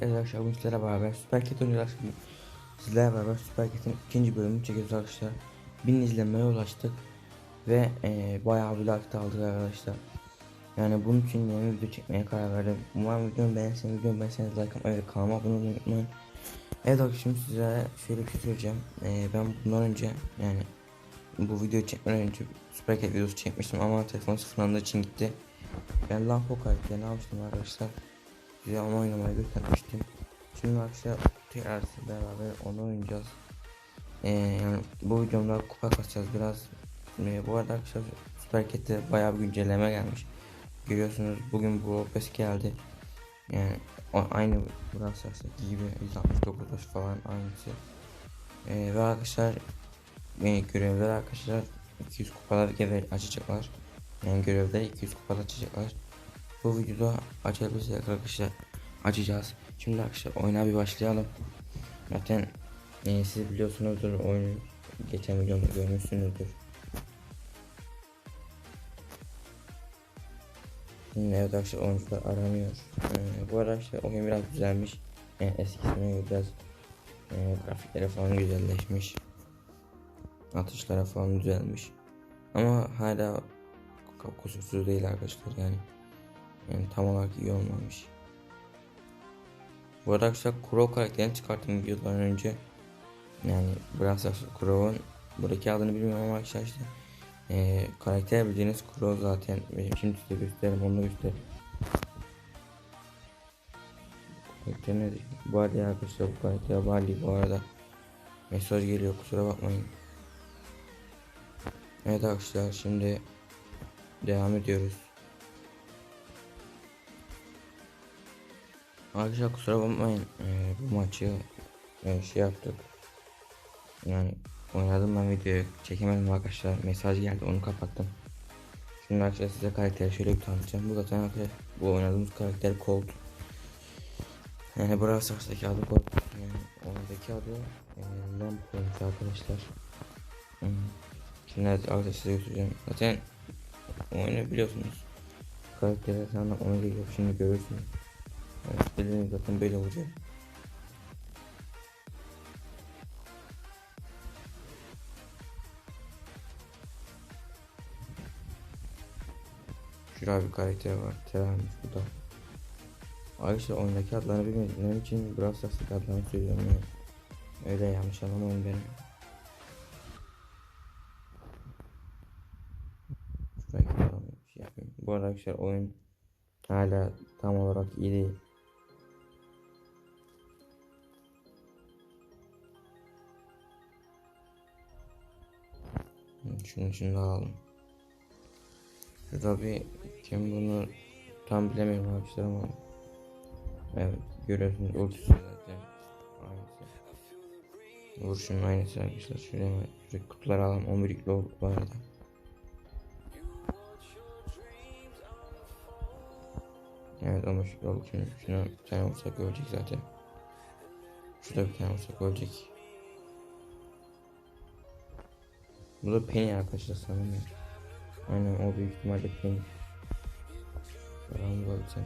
Evet arkadaşlar bugün sizlerle beraber Süper Cat oynuyoruz. Sizlerle beraber Süper Cat'in ikinci bölümünü çekiyoruz arkadaşlar. Bin izlenmeye ulaştık. Ve e, bayağı bir like aldık arkadaşlar. Yani bunun için yeni video çekmeye karar verdim. Umarım videomu beğenirseniz videomu beğenirseniz like atmayı ve kanalıma abone olmayı unutmayın. Evet arkadaşlar şimdi size şöyle bir şey söyleyeceğim. E, ben bundan önce yani bu videoyu çekmeden önce Süper videosu çekmiştim ama telefon sıfırlandığı için gitti. Ben Lampo karakterini almıştım arkadaşlar. Size onu oynamayı göstermiştim. Şimdi arkadaşlar tekrar beraber onu oynayacağız. Ee, yani bu videomda kupa kasacağız biraz. Ee, bu arada arkadaşlar Süper bayağı bir güncelleme gelmiş. Görüyorsunuz bugün bu Opes geldi. Yani aynı Brawl Stars'taki gibi 169 falan aynısı. Ee, ve arkadaşlar e, görevler arkadaşlar 200 kupalar gelir açacaklar. Yani görevler 200 kupalar açacaklar. Bu videoda açabilirsek arkadaşlar açacağız. Şimdi arkadaşlar oyuna bir başlayalım. Zaten e, siz biliyorsunuzdur oyunu geçen videomda görmüşsünüzdür. Şimdi evet arkadaşlar oyuncular aranıyor. Ee, bu arkadaşlar oyun biraz düzelmiş. Yani eskisine biraz e, grafikleri falan güzelleşmiş. Atışlara falan düzelmiş. Ama hala kusursuz değil arkadaşlar yani. Yani tam olarak iyi olmamış. Bu arkadaşlar Crow karakterini çıkarttım videodan önce. Yani Brawl Stars Crow'un buradaki adını bilmiyorum ama arkadaşlar işte ee, karakter bildiğiniz Crow zaten şimdi size gösteririm onu da gösteririm. Karakter nedir? Bali arkadaşlar bu karakter Bali bu arada. Mesaj geliyor kusura bakmayın. Evet arkadaşlar şimdi devam ediyoruz. Arkadaşlar kusura bakmayın ee, bu maçı e, şey yaptık yani oynadım ben videoyu. Çekemedim arkadaşlar. Mesaj geldi onu kapattım. Şimdi arkadaşlar size karakteri şöyle bir tanıtacağım. Bu zaten arkadaşlar bu oynadığımız karakter Colt. Yani Brawl Stars'taki adı Colt. Yani oradaki adı e, Lamp olmuş arkadaşlar. Şimdi arkadaşlar size göstereceğim. Zaten oyunu biliyorsunuz. Karakterler sana onu geliyor. Şimdi görürsünüz. Dediğim zaten böyle olacak. Şurada bir karakter var. Terarmış bu da. Arkadaşlar oyundaki adlarını bilmediğim için Brawl Stars'taki adlarını söylüyorum yani. Öyle yanlış anlamayın beni. Şuradaki adamı şey yapayım. Bu arada arkadaşlar oyun hala tam olarak iyi değil. Şunu da alalım. Şurada bir kim bunu tam bilemiyorum arkadaşlar ama Evet görüyorsunuz ultisi zaten aynısı. Vuruşun aynısı arkadaşlar. Şuraya şuraya kutuları alalım 11 yüklü olduk bu arada. Evet 15 yüklü olduk şimdi. Şuna bir tane vursak ölecek zaten. Şurada bir tane vursak ölecek. Bu da Penny arkadaşlar sanırım. Aynen o büyük ihtimalle Penny. Bakalım bu ölçen.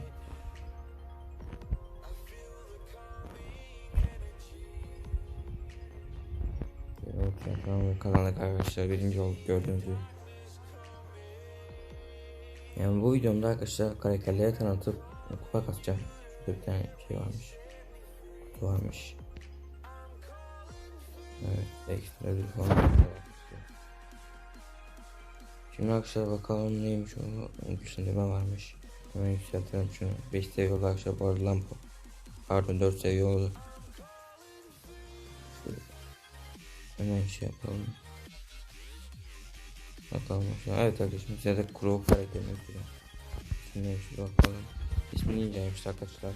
Evet, tamam kazandık arkadaşlar birinci olduk gördüğünüz gibi. Yani bu videomda arkadaşlar karakterleri tanıtıp kupa kasacağım. Bir tane şey varmış. Kutu varmış. Evet ekstra bir falan. Şimdi arkadaşlar bakalım neymiş o güçlendirme varmış. Hemen yükseltelim şunu. 5 seviye arkadaşlar bu arada lampo. Pardon 4 seviye oldu. Hemen şey yapalım. Bakalım. Evet arkadaşlar size de Crow karakterini göstereyim. Şimdi şu bakalım. İsmi Ninja'ymış arkadaşlar.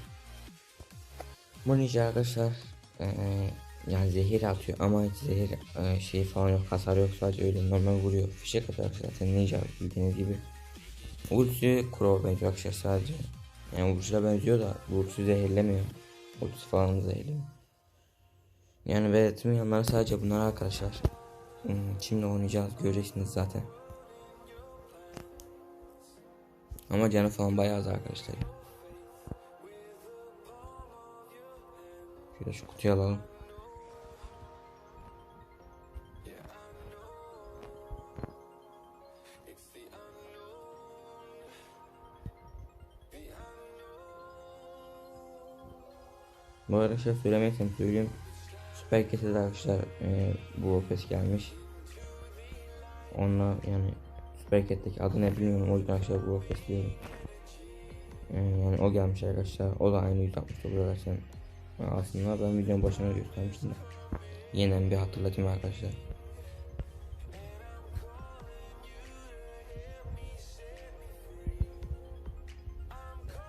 Bu Ninja arkadaşlar. Ee, yani zehir atıyor ama hiç zehir e, şey falan yok hasar yok sadece öyle normal vuruyor fişek atıyor zaten ninja bildiğiniz gibi ultisi Crow benziyor arkadaşlar sadece yani vuruşuna benziyor da vuruşu zehirlemiyor ultisi falan zehirlemiyor Yani yanları sadece bunlar arkadaşlar. Hmm, Şimdi oynayacağız göreceksiniz zaten. Ama canı falan bayağı az arkadaşlar. Şöyle şu kutuyu alalım. Bu arada şey söylemezsem söyleyeyim. Süper Ket'e arkadaşlar e, bu Opes gelmiş. Onunla yani Süper Ket'teki adı ne bilmiyorum o yüzden arkadaşlar bu Opes diyorum. E, yani o gelmiş arkadaşlar. O da aynı 169 arkadaşlar. Aslında ben videonun başına göstermiştim. de. Yeniden bir hatırlatayım arkadaşlar.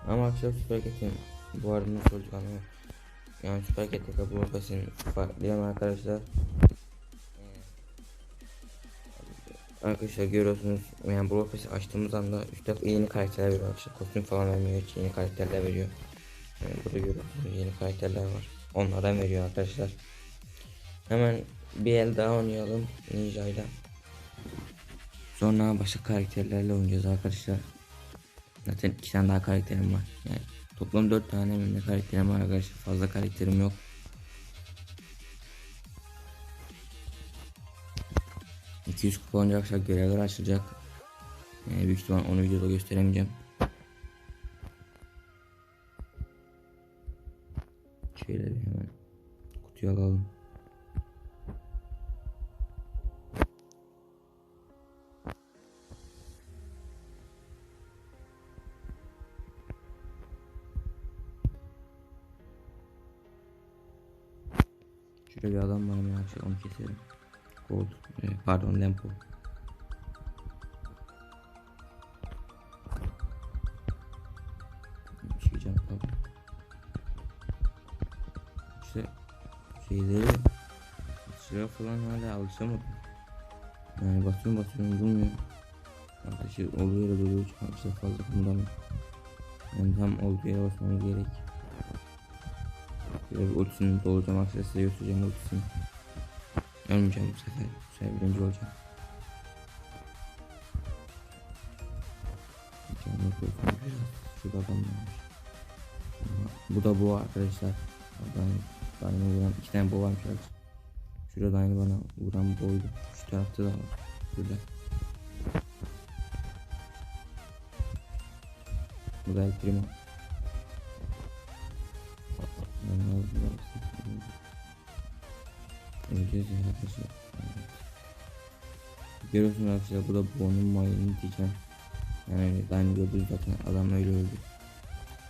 Ama arkadaşlar Süper Ket'in bu arada olacak anlamadım. Yani Süper Ket'teki bu farklı yanı arkadaşlar. Arkadaşlar görüyorsunuz yani bu Opes'i açtığımız anda üstte yeni karakterler veriyor arkadaşlar. Kostüm falan vermiyor hiç yeni karakterler veriyor. Yani burada görüyorsunuz yeni karakterler var. Onlardan veriyor arkadaşlar. Hemen bir el daha oynayalım Ninja ile. Sonra başka karakterlerle oynayacağız arkadaşlar. Zaten iki tane daha karakterim var. Yani toplam dört tane mi karakterim var arkadaşlar. Fazla karakterim yok. ...200 kupa olunca arkadaşlar görevler açılacak. Yani büyük ihtimal onu videoda gösteremeyeceğim. Şöyle bir hemen kutuyu alalım. Şurada bir adam var ama arkadaşlar onu keselim. Gold, e, pardon Lempo. Çıkacağım tabii. İşte şeyleri sıra falan hala alışamadım. Yani basıyorum basıyorum bulmuyor. Arkadaşlar oluyor da duruyor çıkarsa fazla kumdan. Yani tam olduğu yere basmamız gerek. Böyle bir ultisini dolacağım arkadaşlar size göstereceğim ultisini. Ölmeyeceğim bu sefer. Bu sefer birinci olacağım. Canlı koysun biraz. Şurada adam varmış. Bu da bu arkadaşlar. Adam bana vuran iki tane bu varmış arkadaşlar. Şurada aynı bana vuran boydu. Şu tarafta da var. Burada. Bu da El Primo. Ben? Öleceğiz ya arkadaşlar. Görüyorsunuz arkadaşlar bu da bonun mayını diyeceğim. Yani önce gördünüz zaten adam öyle öldü.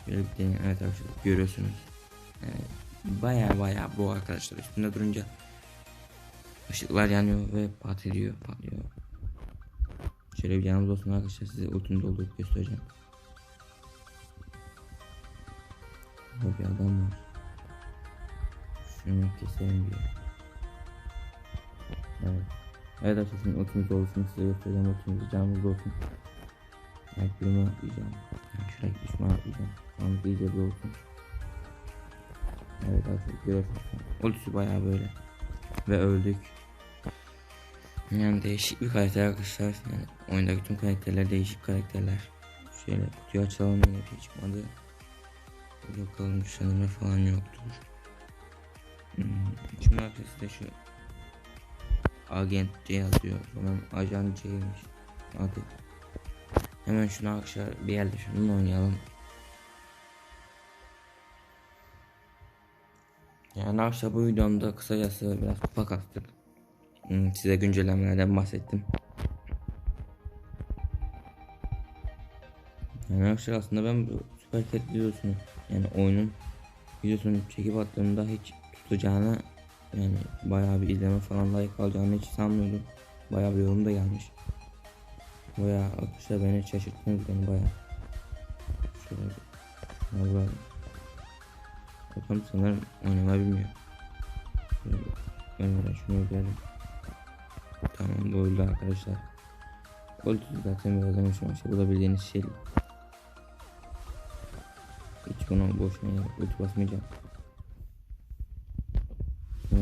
Böyle bir deneyim evet arkadaşlar görüyorsunuz. Yani baya baya bu arkadaşlar üstünde durunca ışıklar yanıyor ve patlıyor patlıyor. Şöyle bir yanımız olsun arkadaşlar size ultimi doldurup göstereceğim. Burada bir adam var. Şunu keselim. Evet. Evet arkadaşlar ultimiz olsun size göstereceğim ultimizi canımız olsun. Ayak birimi atlayacağım. Yani şuraya düşman atlayacağım. Canımız iyice bir olsun. Evet arkadaşlar görüyorsunuz. Ultisi bayağı böyle. Ve öldük. Yani değişik bir karakter arkadaşlar. Yani oyundaki tüm karakterler değişik karakterler. Şöyle kutuyu açalım yine bir şey çıkmadı. Bakalım güçlendirme falan yoktur. Şimdi arkadaşlar şu Agent C yazıyor. Sonra Ajan C'ymiş. Hadi. Hemen şunu arkadaşlar bir yerde şununla oynayalım. Yani arkadaşlar bu videomda kısacası biraz kupa kastık. Hmm, Size güncellemelerden bahsettim. Yani arkadaşlar aslında ben bu Süper Cat videosunu yani oyunun videosunu çekip attığımda hiç tutacağını yani bayağı bir izleme falan like alacağını hiç sanmıyordum. Bayağı bir yorum da gelmiş. Bayağı arkadaşlar beni şaşırttınız beni bayağı. Şöyle vuralım. Bakalım sanırım oynama bilmiyor. Şunu ödeyelim. Tamam bu öldü arkadaşlar. Öldü zaten biraz demişim işte bu da bildiğiniz şey. Hiç buna boşuna ulti basmayacağım.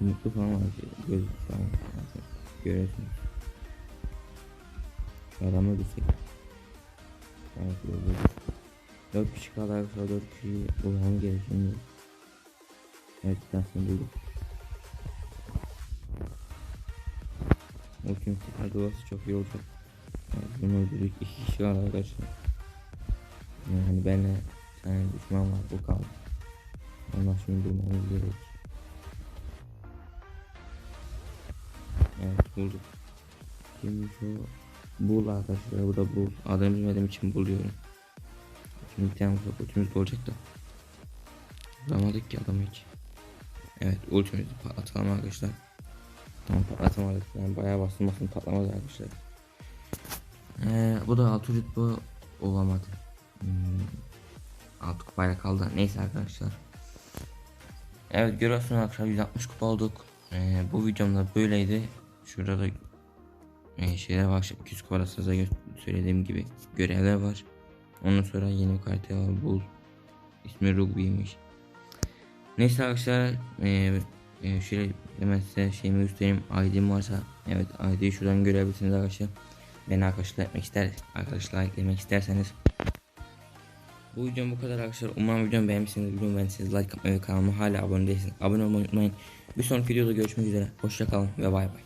Mutlu var. Göz var. Görüyorsunuz. Şu adamı öldürsek. Evet öldürdük. 4 kişi kaldı arkadaşlar 4 kişiyi bulmamız gerekiyor. Evet tanesini bulduk. O kim hadi olası çok iyi olacak. Evet, bunu öldürdük 2 kişi kaldı arkadaşlar. Yani hani benimle bir tane düşman var bu kaldı. Ondan şimdi bulmamız gerek. Evet bulduk. Şimdi şu bul arkadaşlar bu da bul. Adını bilmediğim için buluyorum. Şimdi bir tane ultimiz olacak da. Bulamadık ki adamı hiç. Evet ultimizi patlatalım arkadaşlar. Tamam patlatamadık. Yani bayağı basılmasın patlamadı arkadaşlar. Ee, bu da altı rütbe olamadı. Hmm, altı kupayla kaldı. Neyse arkadaşlar. Evet görüyorsunuz arkadaşlar 160 kupa olduk. Ee, bu videomda böyleydi. Şurada da e, şeyler var. 200 kupa size söylediğim gibi görevler var. Ondan sonra yeni bir karakter var. Bul. İsmi Rugby'ymiş. Neyse arkadaşlar e, e, şöyle hemen size şeyimi göstereyim. ID'm varsa evet ID'yi şuradan görebilirsiniz arkadaşlar. Beni arkadaşlar etmek ister, arkadaşlar eklemek isterseniz. Bu videom bu kadar arkadaşlar. Umarım videomu beğenmişsiniz. Videomu beğendiyseniz like atmayı ve kanalıma hala abone değilseniz abone olmayı unutmayın. Bir sonraki videoda görüşmek üzere. Hoşçakalın ve bay bay.